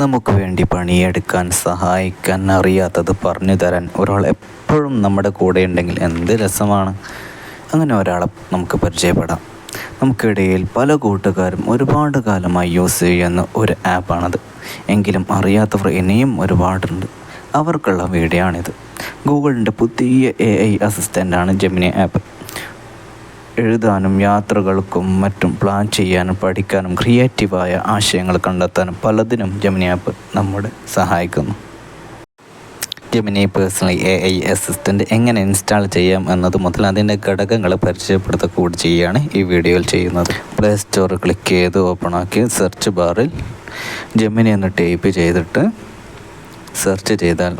നമുക്ക് വേണ്ടി പണിയെടുക്കാൻ സഹായിക്കാൻ അറിയാത്തത് പറഞ്ഞു തരാൻ ഒരാൾ എപ്പോഴും നമ്മുടെ കൂടെ ഉണ്ടെങ്കിൽ എന്ത് രസമാണ്. അങ്ങനെ ഒരാളെ നമുക്ക് പരിചയപ്പെടാം. നമുക്കിടയിൽ പല കൂട്ടുകാരും ഒരുപാട് കാലമായി യൂസ് ചെയ്യുന്ന ഒരു ആപ്പാണത്. എങ്കിലും അറിയാത്തവർ ഇനിയും ഒരുപാടുണ്ട്. അവർക്കുള്ള വീഡിയോ ആണിത് ഗൂഗിളിന്റെ പുതിയ എ ഐ അസിസ്റ്റന്റാണ് ജെമിനി ആപ്പ് എഴുതാനും യാത്രകൾക്കും മറ്റും പ്ലാൻ ചെയ്യാനും പഠിക്കാനും ക്രിയേറ്റീവായ ആശയങ്ങൾ കണ്ടെത്താനും പലതിനും ജമിനി ആപ്പ് നമ്മുടെ സഹായിക്കുന്നു. Gemini personally A I assistant എങ്ങനെ ഇൻസ്റ്റാൾ ചെയ്യാം എന്നത് മുതൽ അതിന്റെ ഘടകങ്ങൾ പരിചയപ്പെടുത്തുക കൂടി ചെയ്യുകയാണ് ഈ വീഡിയോയിൽ ചെയ്യുന്നത്. പ്ലേ സ്റ്റോർ ക്ലിക്ക് ചെയ്ത് ഓപ്പൺ ആക്കി സെർച്ച് ബാറിൽ ജമിനി എന്ന് ടൈപ്പ് ചെയ്തിട്ട് സെർച്ച് ചെയ്താൽ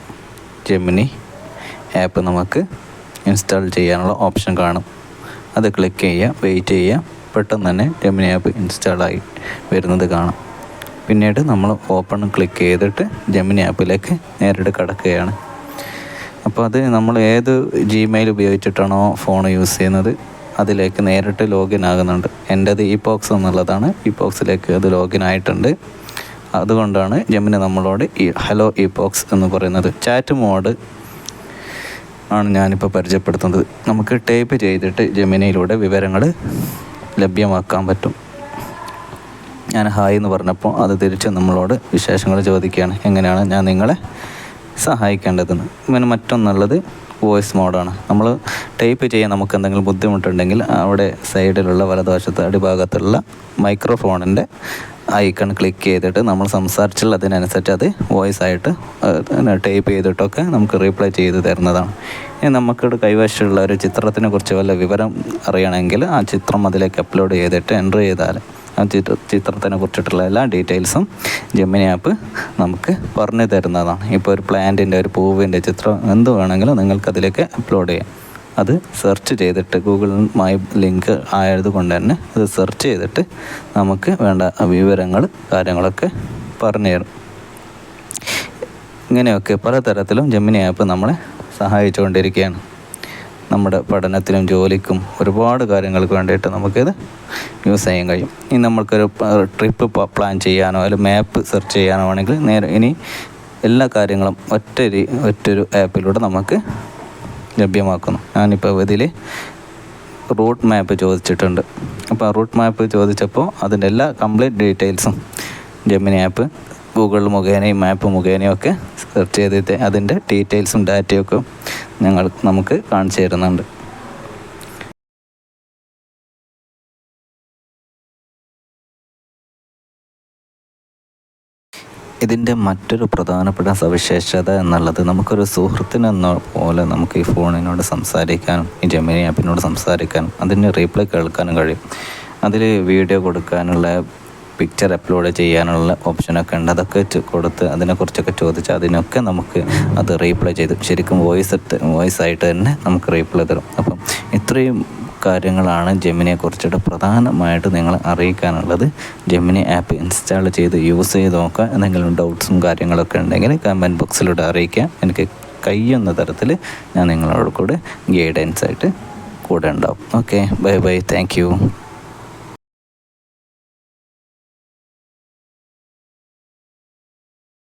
ജമിനി ആപ്പ് നമുക്ക് ഇൻസ്റ്റാൾ ചെയ്യാനുള്ള ഓപ്ഷൻ കാണും. അത് ക്ലിക്ക് ചെയ്യുക വെയിറ്റ് ചെയ്യുക. പെട്ടെന്ന് തന്നെ ജെമിനി ആപ്പ് ഇൻസ്റ്റാളായി വരുന്നത് കാണാം. പിന്നീട് നമ്മൾ ഓപ്പൺ ക്ലിക്ക് ചെയ്തിട്ട് ജെമിനി ആപ്പിലേക്ക് നേരിട്ട് കടക്കുകയാണ്. അപ്പോൾ അത് നമ്മൾ ഏത് ജിമെയിൽ ഉപയോഗിച്ചിട്ടാണോ ഫോൺ യൂസ് ചെയ്യുന്നത് അതിലേക്ക് നേരിട്ട് ലോഗിൻ ആകുന്നുണ്ട്. എന്റേത് ഇ പോക്സ് എന്നുള്ളതാണ്. ഇ പോക്സിലേക്ക് അത് ലോഗിൻ ആയിട്ടുണ്ട്. അതുകൊണ്ടാണ് ജെമിനി നമ്മളോട് ഈ ഹലോ ഇ പോക്സ് എന്ന് പറയുന്നത്. ചാറ്റ് മോഡ് ആണ് ഞാനിപ്പോൾ പരിചയപ്പെടുത്തുന്നത്. നമുക്ക് ടൈപ്പ് ചെയ്തിട്ട് ജമിനയിലൂടെ വിവരങ്ങൾ ലഭ്യമാക്കാൻ പറ്റും. ഞാൻ ഹായ് എന്ന് പറഞ്ഞപ്പോൾ അത് തിരിച്ച് നമ്മളോട് വിശേഷങ്ങൾ ചോദിക്കുകയാണ്. എങ്ങനെയാണ് ഞാൻ നിങ്ങളെ സഹായിക്കേണ്ടതെന്ന്. ഇങ്ങനെ മറ്റൊന്നുള്ളത് വോയിസ് മോഡാണ്. നമ്മൾ ടൈപ്പ് ചെയ്യാൻ നമുക്ക് എന്തെങ്കിലും ബുദ്ധിമുട്ടുണ്ടെങ്കിൽ അവിടെ സൈഡിലുള്ള വലതുവശത്ത് അടിഭാഗത്തുള്ള മൈക്രോഫോണിന്റെ ഐക്കൺ ക്ലിക്ക് ചെയ്തിട്ട് നമ്മൾ സംസാരിച്ചുള്ള അതിനനുസരിച്ച് അത് വോയിസ് ആയിട്ട് ടൈപ്പ് ചെയ്തിട്ടൊക്കെ നമുക്ക് റീപ്ലൈ ചെയ്ത് തരുന്നതാണ്. ഇനി നമുക്കിവിടെ കൈവശമുള്ള ഒരു ചിത്രത്തിനെ കുറിച്ച് വല്ല വിവരം അറിയണമെങ്കിൽ ആ ചിത്രം അതിലേക്ക് അപ്ലോഡ് ചെയ്തിട്ട് എന്റർ ചെയ്താൽ ചിത്ര ചിത്രത്തിനെ കുറിച്ചിട്ടുള്ള എല്ലാ ഡീറ്റെയിൽസും ജെമിനി ആപ്പ് നമുക്ക് പറഞ്ഞു തരുന്നതാണ്. ഇപ്പോൾ ഒരു പ്ലാന്റിന്റെ ഒരു പൂവിന്റെ ചിത്രം എന്ത് വേണമെങ്കിലും നിങ്ങൾക്ക് അതിലേക്ക് അപ്ലോഡ് ചെയ്യാം. അത് സെർച്ച് ചെയ്തിട്ട് ഗൂഗിളുമായി ലിങ്ക് ആയതുകൊണ്ട് തന്നെ അത് സെർച്ച് ചെയ്തിട്ട് നമുക്ക് വേണ്ട വിവരങ്ങൾ കാര്യങ്ങളൊക്കെ പറഞ്ഞു തരും. ഇങ്ങനെയൊക്കെ പലതരത്തിലും ജെമിനി ആപ്പ് നമ്മളെ സഹായിച്ചുകൊണ്ടിരിക്കുകയാണ്. നമ്മുടെ പഠനത്തിനും ജോലിക്കും ഒരുപാട് കാര്യങ്ങൾക്ക് വേണ്ടിയിട്ട് നമുക്കിത് യൂസ് ചെയ്യാൻ കഴിയും. ഇനി നമ്മൾക്കൊരു ട്രിപ്പ് പ്ലാൻ ചെയ്യാനോ അല്ലെങ്കിൽ മാപ്പ് സെർച്ച് ചെയ്യാനോ ആണെങ്കിൽ നേരെ ഇനി എല്ലാ കാര്യങ്ങളും ഒറ്റൊരു ഒറ്റൊരു ആപ്പിലൂടെ നമുക്ക് ലഭ്യമാക്കുന്നു. ഞാനിപ്പോൾ ഇതിൽ റൂട്ട് മാപ്പ് ചോദിച്ചിട്ടുണ്ട്. അപ്പോൾ ആ റൂട്ട് മാപ്പ് ചോദിച്ചപ്പോൾ അതിന്റെ എല്ലാ കംപ്ലീറ്റ് ഡീറ്റെയിൽസും ജെമിനി ആപ്പ് ഗൂഗിൾ മുഖേനയും മാപ്പ് മുഖേനയും ഒക്കെ സെർച്ച് ചെയ്തിട്ട് അതിന്റെ ഡീറ്റെയിൽസും ഡാറ്റയൊക്കെ ഞങ്ങൾ നമുക്ക് കാണിച്ചു തരുന്നുണ്ട്. ഇതിന്റെ മറ്റൊരു പ്രധാനപ്പെട്ട സവിശേഷത എന്നുള്ളത് നമുക്കൊരു സുഹൃത്തിനെന്ന പോലെ നമുക്ക് ഈ ഫോണിനോട് സംസാരിക്കാനും ഈ ജമിനി ആപ്പിനോട് സംസാരിക്കാനും അതിന്റെ റീപ്ലൈ കേൾക്കാനും കഴിയും. അതിൽ വീഡിയോ കൊടുക്കാനുള്ള പിക്ചർ അപ്ലോഡ് ചെയ്യാനുള്ള ഓപ്ഷനൊക്കെ ഉണ്ട്. അതൊക്കെ കൊടുത്ത് അതിനെക്കുറിച്ചൊക്കെ ചോദിച്ചാൽ അതിനൊക്കെ നമുക്ക് അത് റീപ്ലൈ ചെയ്ത് ശരിക്കും വോയിസ് വോയിസ് ആയിട്ട് തന്നെ നമുക്ക് റീപ്ലൈ തരും. അപ്പം ഇത്രയും കാര്യങ്ങളാണ് ജെമിനിയെ കുറിച്ചിട്ട് പ്രധാനമായിട്ട് നിങ്ങൾ അറിയിക്കാനുള്ളത്. ജെമിനി ആപ്പ് ഇൻസ്റ്റാൾ ചെയ്ത് യൂസ് ചെയ്ത് നോക്കുക. എന്തെങ്കിലും ഡൗട്ട്സും കാര്യങ്ങളൊക്കെ ഉണ്ടെങ്കിൽ കമന്റ് ബോക്സിലൂടെ അറിയിക്കാം എനിക്ക് കഴിയുന്ന തരത്തിൽ ഞാൻ നിങ്ങളോട് കൂടെ ഗൈഡൻസ് ആയിട്ട് കൂടെ ഉണ്ടാവും. Okay bye bye thank